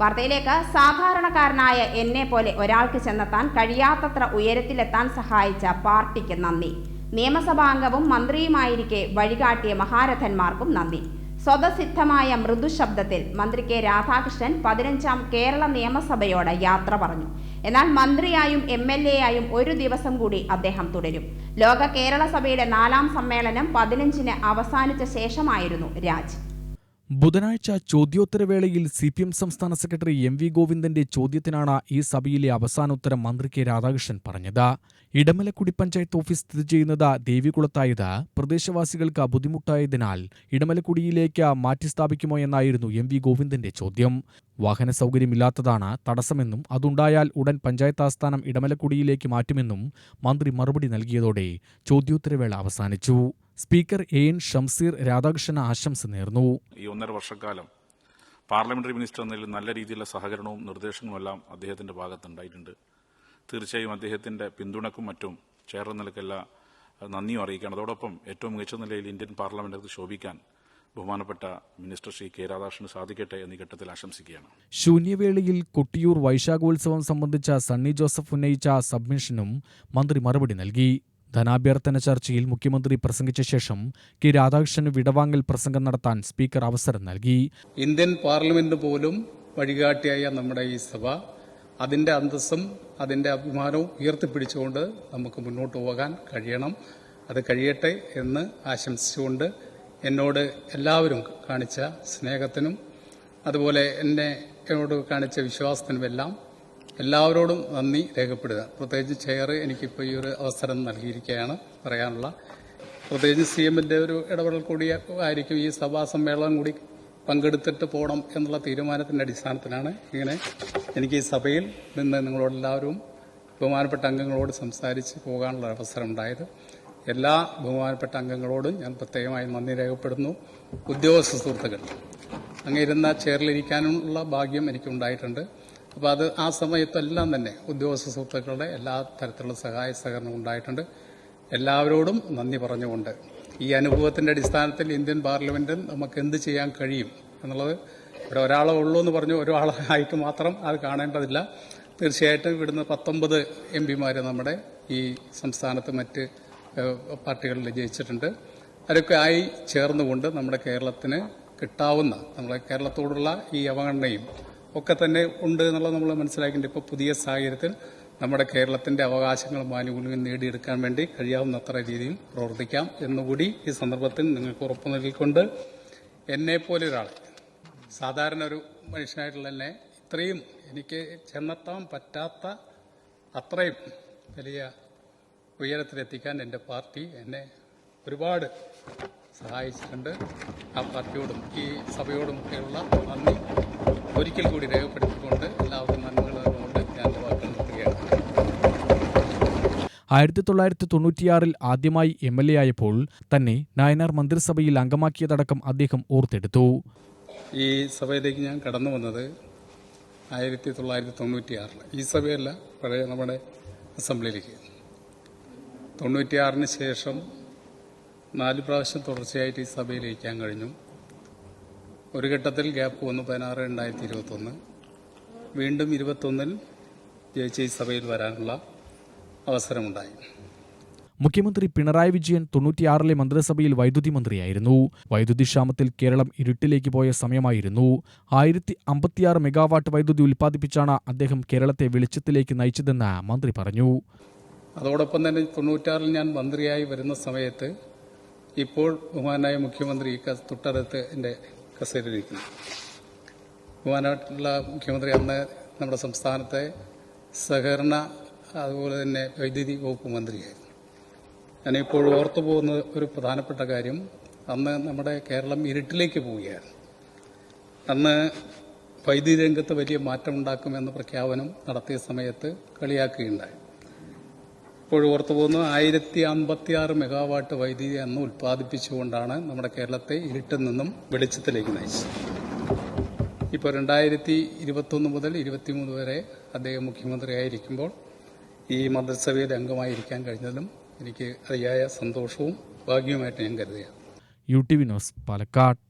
വാർത്തയിലേക്ക്. സാധാരണക്കാരനായ എന്നെ പോലെ ഒരാൾക്ക് ചെന്നെത്താൻ കഴിയാത്തത്ര ഉയരത്തിലെത്താൻ സഹായിച്ച പാർട്ടിക്ക് നന്ദി. നിയമസഭാംഗവും മന്ത്രിയുമായിരിക്കെ വഴികാട്ടിയ മഹാരഥന്മാർക്കും നന്ദി. സ്വതസിദ്ധമായ മൃദുശബ്ദത്തിൽ മന്ത്രി കെ രാധാകൃഷ്ണൻ പതിനഞ്ചാം കേരള നിയമസഭയോട് യാത്ര പറഞ്ഞു. എന്നാൽ മന്ത്രിയായും എം എൽ എ ആയും ഒരു ദിവസം കൂടി അദ്ദേഹം തുടരും. ലോക കേരള സഭയുടെ നാലാം സമ്മേളനം പതിനഞ്ചിന് അവസാനിച്ച ശേഷമായിരുന്നു രാജ്. ബുധനാഴ്ച ചോദ്യോത്തരവേളയിൽ സി പി എം സംസ്ഥാന സെക്രട്ടറി എം വി ഗോവിന്ദന്റെ ചോദ്യത്തിനാണ് ഈ സഭയിലെ അവസാനോത്തരം മന്ത്രി കെ രാധാകൃഷ്ണൻ പറഞ്ഞത്. ഇടമലക്കുടി പഞ്ചായത്ത് ഓഫീസ് സ്ഥിതി ചെയ്യുന്നത് ദേവികുളത്തായത് പ്രദേശവാസികൾക്ക് ബുദ്ധിമുട്ടായതിനാൽ ഇടമലക്കുടിയിലേക്ക് മാറ്റിസ്ഥാപിക്കുമോ എന്നായിരുന്നു എം വി ഗോവിന്ദന്റെ ചോദ്യം. വാഹന സൗകര്യമില്ലാത്തതാണ് തടസ്സമെന്നും അതുണ്ടായാൽ ഉടൻ പഞ്ചായത്ത് ആസ്ഥാനം ഇടമലക്കുടിയിലേക്ക് മാറ്റുമെന്നും മന്ത്രി മറുപടി നൽകിയതോടെ ചോദ്യോത്തരവേള അവസാനിച്ചു. Speaker A N Shamseer Radhakrishnan ആശംസ നേർന്നു. ഈ ഒന്നര വർഷക്കാലം പാർലമെന്ററി മിനിസ്റ്റർ എന്നതിൽ നല്ല രീതിയിലുള്ള സഹകരണവും നിർദ്ദേശങ്ങളും എല്ലാം അദ്ദേഹത്തിന്റെ ഭാഗത്തുണ്ടായിട്ടുണ്ട്. തീർച്ചയായും അദ്ദേഹത്തിന്റെ പിന്തുണക്കും മറ്റും ചേർന്ന നിലക്കെല്ലാം നന്ദിയും അറിയിക്കുകയാണ്. അതോടൊപ്പം ഏറ്റവും മികച്ച നിലയിൽ ഇന്ത്യൻ പാർലമെന്റ് ശോഭിക്കാൻ ബഹുമാനപ്പെട്ട മിനിസ്റ്റർ ശ്രീ കെ രാധാകൃഷ്ണന് സാധിക്കട്ടെ എന്നീ ഘട്ടത്തിൽ ആശംസിക്കുകയാണ്. ശൂന്യവേളയിൽ കൊട്ടിയൂർ വൈശാഖോത്സവം സംബന്ധിച്ച സണ്ണി ജോസഫ് ഉന്നയിച്ച സബ്മിഷനും മന്ത്രി മറുപടി നൽകി. ധനാഭ്യർത്ഥന ചർച്ചയിൽ മുഖ്യമന്ത്രി പ്രസംഗിച്ച ശേഷം കെ രാധാകൃഷ്ണന് വിടവാങ്ങൽ പ്രസംഗം നടത്താൻ സ്പീക്കർ അവസരം നൽകി. ഇന്ത്യൻ പാർലമെന്റ് പോലും വഴികാട്ടിയായ നമ്മുടെ ഈ സഭ അതിന്റെ അന്തസ്സും അതിന്റെ അഭിമാനവും ഉയർത്തിപ്പിടിച്ചുകൊണ്ട് നമുക്ക് മുന്നോട്ട് പോകാൻ കഴിയണം. അത് കഴിയട്ടെ എന്ന് ആശംസിച്ചുകൊണ്ട് എന്നോട് എല്ലാവരും കാണിച്ച സ്നേഹത്തിനും അതുപോലെ എന്നെ എന്നോട് കാണിച്ച വിശ്വാസത്തിനുമെല്ലാം എല്ലാവരോടും നന്ദി രേഖപ്പെടുക പ്രത്യേകിച്ച് ചെയർ എനിക്കിപ്പോൾ ഈ ഒരു അവസരം നൽകിയിരിക്കുകയാണ് പറയാനുള്ള. പ്രത്യേകിച്ച് സി എമ്മിന്റെ ഒരു ഇടപെടൽ കൂടി ആയിരിക്കും ഈ സഭാ സമ്മേളനം കൂടി പങ്കെടുത്തിട്ട് പോകണം എന്നുള്ള തീരുമാനത്തിന്റെ അടിസ്ഥാനത്തിലാണ് ഇങ്ങനെ എനിക്ക് ഈ സഭയിൽ നിന്ന് നിങ്ങളോടെല്ലാവരും ബഹുമാനപ്പെട്ട അംഗങ്ങളോട് സംസാരിച്ച് പോകാനുള്ള അവസരം ഉണ്ടായത്. എല്ലാ ബഹുമാനപ്പെട്ട അംഗങ്ങളോടും ഞാൻ പ്രത്യേകമായി നന്ദി രേഖപ്പെടുന്നു ഉദ്യോഗസ്ഥ സുഹൃത്തുക്കൾ അങ്ങനെ ഇരുന്ന ചെയറിലിരിക്കാനുള്ള ഭാഗ്യം എനിക്കുണ്ടായിട്ടുണ്ട്. അപ്പോൾ അത് ആ സമയത്തെല്ലാം തന്നെ ഉദ്യോഗസ്ഥ സുഹൃത്തുക്കളുടെ എല്ലാ തരത്തിലുള്ള സഹായ സഹകരണം ഉണ്ടായിട്ടുണ്ട്. എല്ലാവരോടും നന്ദി പറഞ്ഞുകൊണ്ട് ഈ അനുഭവത്തിന്റെ അടിസ്ഥാനത്തിൽ ഇന്ത്യൻ പാർലമെന്റിൽ നമുക്ക് എന്ത് ചെയ്യാൻ കഴിയും എന്നുള്ളത് ഇവിടെ ഒരാളെ ഉള്ളൂ എന്ന് പറഞ്ഞു ഒരാളായിട്ട് മാത്രം അത് കാണേണ്ടതില്ല. തീർച്ചയായിട്ടും ഇവിടുന്ന് പത്തൊമ്പത് എം പിമാർ നമ്മുടെ ഈ സംസ്ഥാനത്ത് മറ്റ് പാർട്ടികളിൽ ജയിച്ചിട്ടുണ്ട്. അവരൊക്കെ ആയി ചേർന്നുകൊണ്ട് നമ്മുടെ കേരളത്തിന് കിട്ടാവുന്ന നമ്മുടെ കേരളത്തോടുള്ള ഈ അവഗണനയും ഒക്കെ തന്നെ ഉണ്ട് എന്നുള്ളത് നമ്മൾ മനസ്സിലാക്കിയിട്ടുണ്ട് ഇപ്പോൾ പുതിയ സാഹചര്യത്തിൽ നമ്മുടെ കേരളത്തിന്റെ അവകാശങ്ങളും ആനുകൂല്യങ്ങളും നേടിയെടുക്കാൻ വേണ്ടി കഴിയാവുന്നത്ര രീതിയിൽ പ്രവർത്തിക്കാം എന്നുകൂടി ഈ സന്ദർഭത്തിൽ നിങ്ങൾക്ക് ഉറപ്പ് നൽകിക്കൊണ്ട് എന്നെപ്പോലെ ഒരാൾ സാധാരണ ഒരു മനുഷ്യനായിട്ടുള്ള എന്നെ ഇത്രയും എനിക്ക് ചെന്നെത്താൻ പറ്റാത്ത അത്രയും വലിയ ഉയരത്തിലെത്തിക്കാൻ എന്റെ പാർട്ടി എന്നെ ഒരുപാട് സഹായിച്ചിട്ടുണ്ട്. ആ പാർട്ടിയോടും ഈ സഭയോടും ഒക്കെയുള്ള നന്ദി. ഒരിക്കൽ കൂടി രേഖപ്പെടുത്തിക്കൊണ്ട് എല്ലാവർക്കും നേർന്നുകൊണ്ട് ഞാൻ വാക്കുകൾ നിർത്തുകയാണ്. ആയിരത്തി തൊള്ളായിരത്തി തൊണ്ണൂറ്റിയാറിൽ ആദ്യമായി എം എൽ എ ആയപ്പോൾ തന്നെ നായനാർ മന്ത്രിസഭയിൽ അംഗമാക്കിയതടക്കം അദ്ദേഹം ഓർത്തെടുത്തു. ഈ സഭയിലേക്ക് ഞാൻ കടന്നു വന്നത് ആയിരത്തി തൊള്ളായിരത്തി തൊണ്ണൂറ്റിയാറിൽ ഈ സഭയല്ല പഴയ നമ്മുടെ അസംബ്ലിയിലേക്ക്. തൊണ്ണൂറ്റിയാറിന് ശേഷം നാല് പ്രാവശ്യം തുടർച്ചയായിട്ട് ഈ സഭയിലേക്ക് ഇരിക്കാൻ കഴിഞ്ഞു. ഒരു ഘട്ടത്തിൽ ഗ്യാപ്പ് വന്നു പതിനാറ് രണ്ടായിരത്തി ഇരുപത്തൊന്ന് വീണ്ടും ഇരുപത്തൊന്നിൽ ജയിച്ച ഈ സഭയിൽ വരാനുള്ള അവസരമുണ്ടായി. മുഖ്യമന്ത്രി പിണറായി വിജയൻ തൊണ്ണൂറ്റിയാറിലെ മന്ത്രിസഭയിൽ വൈദ്യുതി മന്ത്രിയായിരുന്നു. വൈദ്യുതി ക്ഷാമത്തിൽ കേരളം ഇരുട്ടിലേക്ക് പോയ സമയമായിരുന്നു. ആയിരത്തി അമ്പത്തിയാറ് മെഗാവാട്ട് വൈദ്യുതി ഉൽപ്പാദിപ്പിച്ചാണ് അദ്ദേഹം കേരളത്തെ വെളിച്ചത്തിലേക്ക് നയിച്ചതെന്ന് മന്ത്രി പറഞ്ഞു. അതോടൊപ്പം തന്നെ തൊണ്ണൂറ്റാറിൽ ഞാൻ മന്ത്രിയായി വരുന്ന സമയത്ത് ഇപ്പോൾ ബഹുമാനായ മുഖ്യമന്ത്രി തൊട്ടടുത്ത് എന്റെ കസേരയിലിരിക്കുന്നു. ബഹുമാനായിട്ടുള്ള മുഖ്യമന്ത്രി അന്ന് നമ്മുടെ സംസ്ഥാനത്തെ സഹകരണ അതുപോലെ തന്നെ വൈദ്യുതി വകുപ്പ് മന്ത്രിയായിരുന്നു. ഞാനിപ്പോൾ ഓർത്തു പോകുന്ന ഒരു പ്രധാനപ്പെട്ട കാര്യം. അന്ന് നമ്മുടെ കേരളം ഇരുട്ടിലേക്ക് പോവുകയായിരുന്നു. അന്ന് വൈദ്യുതി രംഗത്ത് വലിയ മാറ്റമുണ്ടാക്കുമെന്ന പ്രഖ്യാപനം നടത്തിയ സമയത്ത് കളിയാക്കുകയുണ്ടായി. ഇപ്പോൾ ഓർത്തു പോകുന്നു ആയിരത്തി അമ്പത്തി ആറ് മെഗാവാട്ട് വൈദ്യുതി അന്ന് ഉൽപ്പാദിപ്പിച്ചുകൊണ്ടാണ് നമ്മുടെ കേരളത്തെ ഇരുട്ടിൽ നിന്നും വെളിച്ചത്തിലേക്ക് നയിച്ചത്. ഇപ്പോൾ രണ്ടായിരത്തി ഇരുപത്തൊന്ന് മുതൽ ഇരുപത്തിമൂന്ന് വരെ അദ്ദേഹം മുഖ്യമന്ത്രിയായിരിക്കുമ്പോൾ ഈ മന്ത്രിസഭയിൽ അംഗമായിരിക്കാൻ കഴിഞ്ഞതിലും എനിക്ക് അതിയായ സന്തോഷവും ഭാഗ്യവുമായിട്ട് ഞാൻ കരുതുകയാണ്. U T V news Palakkad.